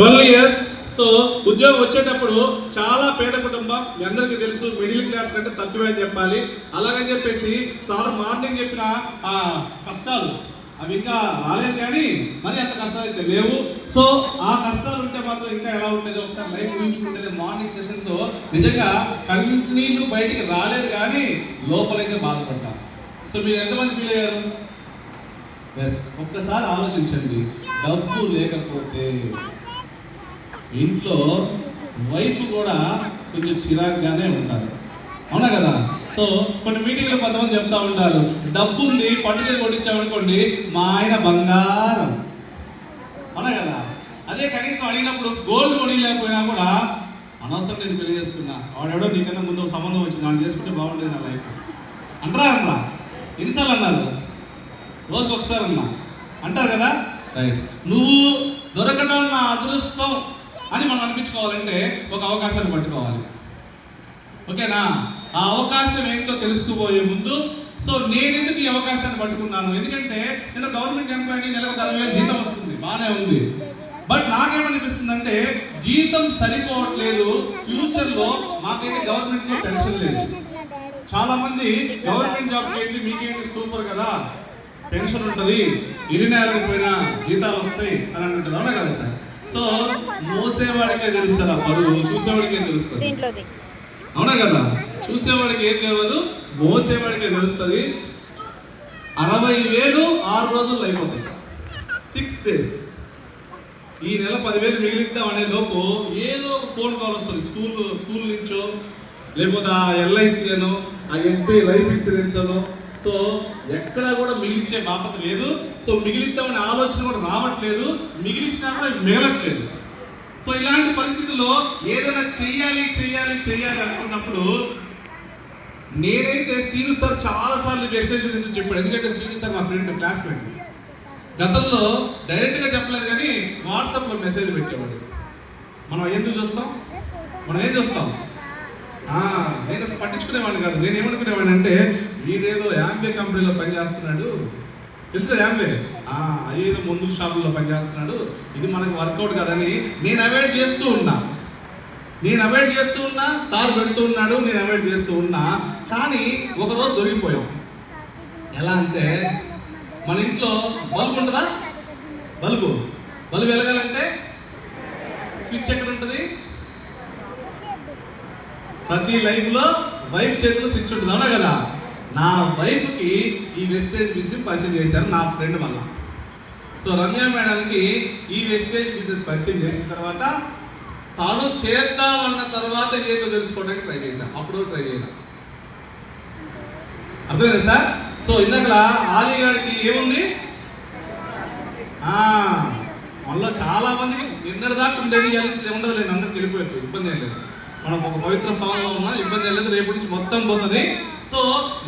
Twelve years so ఉద్యోగం వచ్చేటప్పుడు చాలా పేద కుటుంబం మీ అందరికీ తెలుసు మిడిల్ క్లాస్ కంటే తక్కువే అని చెప్పాలి. అలాగని చెప్పేసి సార్ మార్నింగ్ చెప్పిన ఆ కష్టాలు అవి ఇంకా రాలేదు కానీ మరి అంత కష్టాలు అయితే లేవు. సో ఆ కష్టాలు ఉంటే మాత్రం ఇంకా ఎలా ఉండేది? ఒకసారి లైఫ్ ఊహించుకుంటే మార్నింగ్ సెషన్తో నిజంగా కన్నీళ్ళు బయటికి రాలేదు కానీ లోపలైతే బాధపడ్డా. సో మీరు ఎంతమంది ఫీల్ అయ్యారు? ఎస్ ఒక్కసారి ఆలోచించండి. డబ్బు లేకపోతే ఇంట్లో వైఫ్ కూడా కొంచెం చిరాగ్గానే ఉంటారు. అవునా కదా? సో కొన్ని మీటింగ్లో కొంతమంది చెప్తా ఉంటారు. డబ్బు ఉంది పట్టుదల కొట్టించామనుకోండి మా ఆయన బంగారం. అవునా కదా? అదే కనీసం అడిగినప్పుడు గోల్డ్ కొనిలేకపోయినా కూడా అనవసరం నేను పెళ్ళి చేసుకున్నా. వాడెవడో నీకన్నా ముందు సంబంధం వచ్చింది. వాడు చేసుకుంటే బాగుండేది నా లైఫ్. అంటారా అన్నా? ఎన్నిసార్లు అన్నారు? రోజుకి ఒకసారి అన్నా? అంటారు కదా? రైట్ నువ్వు దొరకడం నా అదృష్టం. అని మనం అనిపించుకోవాలంటే ఒక అవకాశాన్ని పట్టుకోవాలి. ఓకేనా? ఆ అవకాశం ఏంటో తెలుసుకుపోయే ముందు సో నేను ఎందుకు ఈ అవకాశాన్ని పట్టుకున్నాను? ఎందుకంటే నేను గవర్నమెంట్ ఎంప్లాయీ నెలకు ఒక అరవై వేలు జీతం వస్తుంది బాగానే ఉంది. బట్ నాకేమనిపిస్తుంది అంటే జీతం సరిపోవట్లేదు ఫ్యూచర్లో మాకైతే గవర్నమెంట్లో పెన్షన్ లేదు. చాలా మంది గవర్నమెంట్ జాబ్ చేయండి మీకేంటి సూపర్ కదా? పెన్షన్ ఉంటుంది ఇరు నెలలకు పోయినా జీతాలు వస్తాయి అని అంటుంటారు. అవునా కదా సార్? సో మోసేవాడికే తెలుస్తారు ఆ బరువు చూసేవాడికే తెలుస్తుంది. అవునా కదా? చూసేవాడికి ఏం తెలియదు మోసేవాడికే తెలుస్తుంది. అరవై వేలు ఆరు రోజుల్లో అయిపోతాయి. సిక్స్ డేస్ ఈ నెల పదివేలు మిగిలిద్దాం అనే లోపు ఏదో ఒక ఫోన్ కాల్ వస్తుంది. స్కూల్ స్కూల్ నుంచో లేకపోతే ఆ ఎల్ఐసి అనో ఆ ఎస్బీఐ లైఫ్ ఇన్సూరెన్స్ అనో సో ఎక్కడా కూడా మిగిలించే బాపత లేదు. సో మిగిలిద్దామనే ఆలోచన కూడా రావట్లేదు. మిగిలించినా కూడా మిగలట్లేదు. సో ఇలాంటి పరిస్థితుల్లో ఏదైనా చెయ్యాలి చెయ్యాలి చెయ్యాలి అనుకున్నప్పుడు నేనైతే సీను సార్ చాలా సార్లు మెసేజ్ గురించి చెప్పాడు? ఎందుకంటే సీను సార్ మా ఫ్రెండ్ క్లాస్మేట్ గతంలో డైరెక్ట్గా చెప్పలేదు కానీ వాట్సాప్లో మెసేజ్ పెట్టేవాడు. మనం ఎందుకు చూస్తాం? మనం ఏం చూస్తాం? నేను పట్టించుకునేవాడిని కాదు. నేను ఏమనుకునేవాడిని అంటే వీడేదో యాంబే కంపెనీలో పనిచేస్తున్నాడు. తెలుసు యాంబే? అదేదో అయ్యేదో మందుల షాపుల్లో పనిచేస్తున్నాడు. ఇది మనకు వర్కౌట్ కదని నేను అవాయిడ్ చేస్తూ ఉన్నా. నేను అవాయిడ్ చేస్తూ ఉన్నా సార్ పెడుతూ ఉన్నాడు నేను అవాయిడ్ చేస్తూ ఉన్నా. కానీ ఒకరోజు దొరికిపోయాం. ఎలా అంటే మన ఇంట్లో బల్బు ఉంటుందా? బల్బు. బల్బు వెలగాలంటే స్విచ్ ఎక్కడ ఉంటుంది? ప్రతి లైఫ్లో వైఫ్ చేతిలో స్విచ్ ఉంటుంది. అవునా కదా? నా వైఫ్కి ఈ వెస్టేజ్ బిజినెస్ పరిచయం చేశాను నా ఫ్రెండ్ వల్ల. సో రమ్య మేడంకి ఈ వెస్టేజ్ బిజినెస్ పరిచయం చేసిన తర్వాత తాను చేద్దామన్న తర్వాత ఏదో తెలుసుకోవడానికి ట్రై చేశాను అప్పుడు ట్రై చేయను అర్థమైందా సార్? సో ఇందాక ఆలీ గారికి ఏముంది? మనలో చాలా మందికి నిన్నటి దాకా ఉండేది ఇవాళ ఉండదు లేదు అందరికి వెళ్ళిపోవచ్చు ఇబ్బంది ఏం లేదు. మనం ఒక పవిత్ర స్థానంలో ఉన్నా ఇబ్బంది వెళ్ళదు లేదు రేపు నుంచి మొత్తం పోతుంది. సో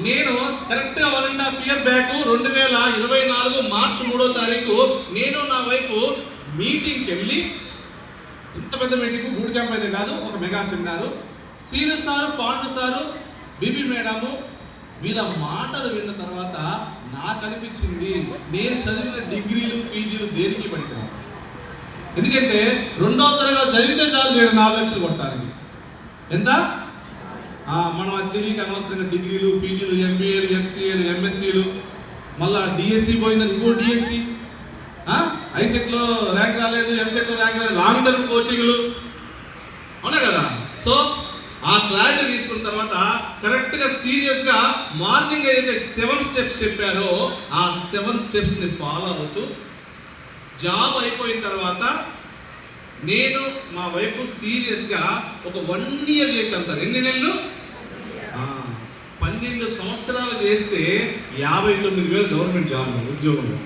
నేను కరెక్ట్గా one and half year back రెండు వేల ఇరవై నాలుగు మార్చి మూడో తారీఖు నేను నా వైఫ్ మీటింగ్కి వెళ్ళి ఇంత పెద్ద మీటింగ్ బూట్ క్యాంప్ అయితే కాదు ఒక mega seminar Seenu sir Pandu sir BB madam వీళ్ళ మాటలు విన్న తర్వాత నాకు అనిపించింది నేను చదివిన డిగ్రీలు పీజీలు దేనికి పడిపోయాను ఎందుకంటే రెండో తరగతి చదివితే చాలు నేను నాలుగు లక్షలు కొట్టడానికి. ఎంత? మనం అది తెలియక అనవసరంగా డిగ్రీలు పీజీలు ఎంబీఏలు ఎంసీఏలు ఎంఎస్సీలు మళ్ళా డిఎస్సి పోయిందని ఇంకో డిఎస్సి? ఐసెట్లో ర్యాంక్ రాలేదు ఎంసెట్లో ర్యాంక్ రాలేదు లాంగ్ టర్మ్ కోచింగ్లు. అవునా కదా? సో ఆ క్లారిటీ తీసుకున్న తర్వాత కరెక్ట్గా సీరియస్గా మార్నింగ్ ఏదైతే సెవెన్ స్టెప్స్ చెప్పారో ఆ సెవెన్ స్టెప్స్ని ఫాలో అవుతూ జాబ్ అయిపోయిన తర్వాత నేను మా వైఫ్ సీరియస్గా ఒక వన్ ఇయర్ చేశాను సార్. ఎన్ని నెలలు? పన్నెండు సంవత్సరాలు చేస్తే యాభై తొమ్మిది వేలు గవర్నమెంట్ జాబ్ ఉద్యోగంలో.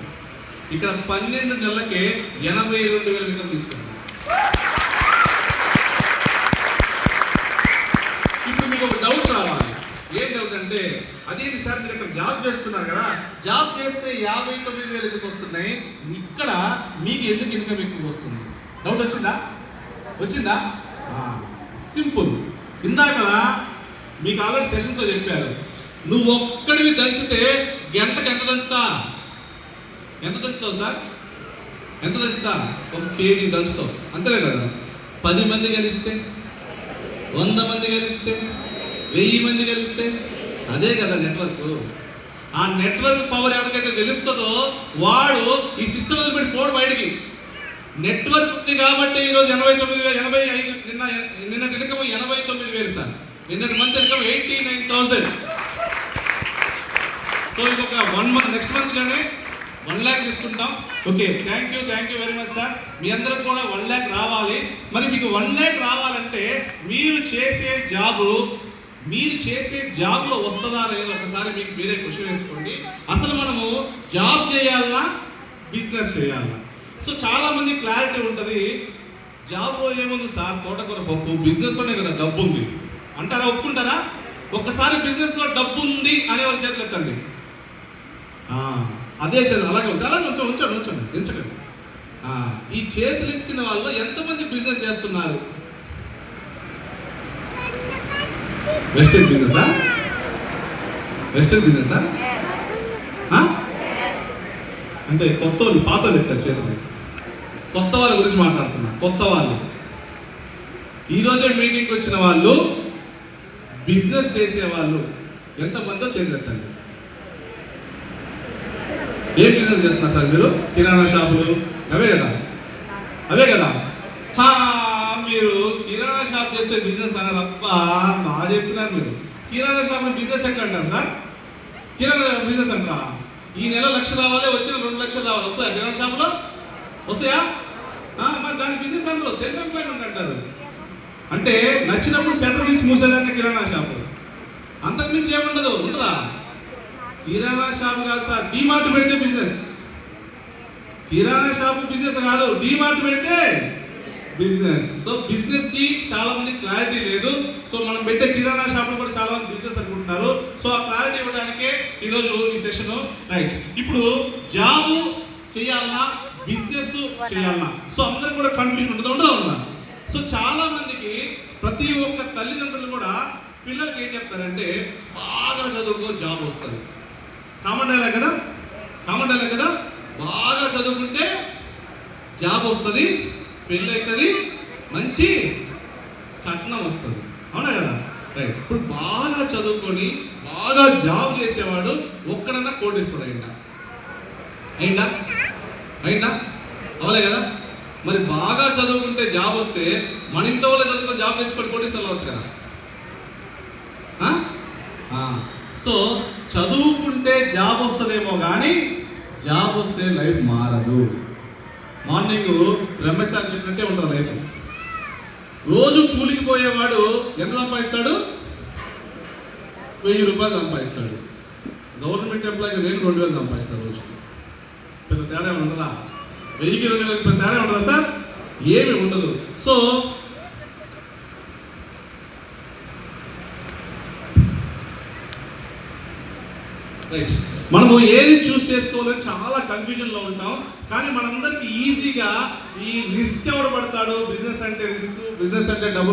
ఇక్కడ పన్నెండు నెలలకే ఎనభై రెండు వేల విధంగా తీసుకున్నాను. ఇప్పుడు మీకు ఒక డౌట్ రావాలి. ఏం డౌట్ అంటే అదేంటి సార్ మీరు ఇక్కడ జాబ్ చేస్తున్నారు కదా జాబ్ చేస్తే యాభై తొమ్మిది వేలు ఎందుకు వస్తున్నాయి? ఇక్కడ మీకు ఎందుకు ఇన్కమ్ ఎక్కువ వస్తుంది? డౌట్ వచ్చిందా? వచ్చిందా? సింపుల్. ఇందాక మీకు ఆల్రెడీ సెషన్తో చెప్పారు. నువ్వు ఒక్కడివి దంచితే గంటకు ఎంత దంచుతా? ఎంత దంచుతావు సార్? ఎంత దంచుతా? ఒక కేజీ దంచుతావు. అంతేలే కదా? పది మంది గెలిస్తే వంద మంది గెలిస్తే వెయ్యి మంది గెలిస్తే అదే కదా నెట్వర్క్. ఆ నెట్వర్క్ పవర్ ఎవరికైతే తెలుస్తుందో వాడు ఈ సిస్టమ్ వదిలిపెట్టి పోడు బయటికి. నెట్వర్క్ ఉంది కాబట్టి ఈరోజు ఎనభై తొమ్మిది వేలు ఎనభై ఐదు నిన్న నిన్నటి ఇన్కమ్ ఎనభై తొమ్మిది వేలు సార్. నిన్నటి month income eighty nine thousand. So ఇంకొక వన్ మంత్ నెక్స్ట్ మంత్లోనే వన్ ల్యాక్ తీసుకుంటాం. Okay thank you thank you very much sir. మీ అందరికి కూడా వన్ ల్యాక్ రావాలి. మరి మీకు వన్ ల్యాక్ రావాలంటే మీరు చేసే జాబు మీరు చేసే జాబ్లో వస్తుందా లేదా ఒకసారి మీకు మీరే క్వశ్చన్ వేసుకోండి. అసలు మనము జాబ్ చేయాలన్నా బిజినెస్ చేయాలన్నా సో చాలా మంది క్లారిటీ ఉంటుంది. జాబ్లో ఏముంది సార్ తోటకూర పప్పు బిజినెస్లోనే కదా డబ్బు ఉంది అంటారా ఒప్పుకుంటారా? ఒక్కసారి బిజినెస్లో డబ్బు ఉంది అనే వాళ్ళ చేతులు ఎత్తండి. అదే చేతులు అలాగే ఉంది అలాగే ఉంచండి ఉంచండి ఉంచండి దించకండి ఈ చేతులు ఎత్తిన వాళ్ళు ఎంతమంది బిజినెస్ చేస్తున్నారు? వెస్టర్న్ బిజినెసా వెస్టర్న్ బిజినెసా అంటే కొత్త వాళ్ళు పాత వాళ్ళు ఎత్తారు చేతులు కొత్త వాళ్ళ గురించి మాట్లాడుతున్నా కొత్త వాళ్ళు. ఈరోజే మీటింగ్కి వచ్చిన వాళ్ళు బిజినెస్ చేసే వాళ్ళు. ఎంతమందో చేతులెత్తండి ఏం బిజినెస్ చేస్తున్నారు సార్ మీరు? కిరాణా షాపులు? అవే కదా? అవే కదా? హా, మీరు కిరాణా షాప్ చేస్తే బిజినెస్ అన్నారు అబ్బా బాగా చెప్తున్నారు మీరు. కిరాణా షాప్ బిజినెస్ ఎక్కడ అంటారు సార్? కిరాణా బిజినెస్ అంటారా? ఈ నెల లక్ష రావాలి వచ్చిన రెండు లక్షలు రావాలి వస్తాయా? కిరాణా షాపులో? వస్తాయా? మరి దాని బిజినెస్ అందులో సెల్ఫ్ ఎంప్లాయ్మెంట్ అంటారు. అంటే నచ్చినప్పుడు సెంటర్ తీసి మూసేదాన్ని కిరాణా షాపు. అంతకుమించి ఏముండదు ఉంటుందా? కిరాణా షాప్ కాదు సార్ డీమార్ట్ పెడితే బిజినెస్ కిరాణా షాపు బిజినెస్ కాదు డీమార్ట్ పెడితే బిజినెస్ సో బిజినెస్కి చాలా మంది క్లారిటీ లేదు. సో మనం పెట్టే కిరాణా షాప్ కూడా చాలా మంది బిజినెస్ అనుకుంటున్నారు. సో ఆ క్లారిటీ ఇవ్వడానికే ఈరోజు ఈ సెషన్ రైట్ ఇప్పుడు జాబు చేయాలన్నా బిజినెస్ చేయాలన్నా. సో అందరికి కూడా కన్ఫ్యూజన్ ఉంటుంది ఉండదా ఉందా సో చాలా మందికి ప్రతి ఒక్క తల్లిదండ్రులు కూడా పిల్లలకి ఏం చెప్తారంటే బాగా చదువుకో జాబ్ వస్తుంది. కామన్ డైలాగ్ కదా? కామన్ డైలాగ్ కదా? బాగా చదువుకుంటే జాబ్ వస్తుంది పెళ్ళి అవుతుంది మంచి కట్నం వస్తుంది. అవునా కదా? రైట్ ఇప్పుడు బాగా చదువుకొని బాగా జాబ్ చేసేవాడు ఒక్కడన్నా కోటేశ్వరుడు అయిందా అయిందా అయిందా అవలే కదా? మరి బాగా చదువుకుంటే జాబ్ వస్తే మన ఇంట్లో వాళ్ళే చదువుకొని జాబ్ తెచ్చుకొని కోటేశ్వరులు అవ్వచ్చు కదా? సో చదువుకుంటే జాబ్ వస్తుందేమో కానీ జాబ్ వస్తే లైఫ్ మారదు. మార్నింగ్ రమేష్ సార్ చెప్పినట్టే ఉంటుంది లైఫ్. రోజు కూలికి పోయేవాడు ఎంత సంపాదిస్తాడు? వెయ్యి రూపాయలు సంపాదిస్తాడు. గవర్నమెంట్ ఎంప్లాయీ నేను రెండు వేలు సంపాదిస్తాను రోజు. పెద్ద తేడా ఉండదా వెయ్యికి రెండు వేలు పెద్ద తేడా ఉండదా సార్? ఏమి ఉండదు. So right. మనము ఏది చూస్ చేసుకోవాలని చాలా కన్ఫ్యూజన్లో ఉంటాం. కానీ మనందరికీ ఈజీగా ఈ రిస్క్ ఎవడు పడతాడు? బిజినెస్ అంటే రిస్క్ బిజినెస్ అంటే డబ్బు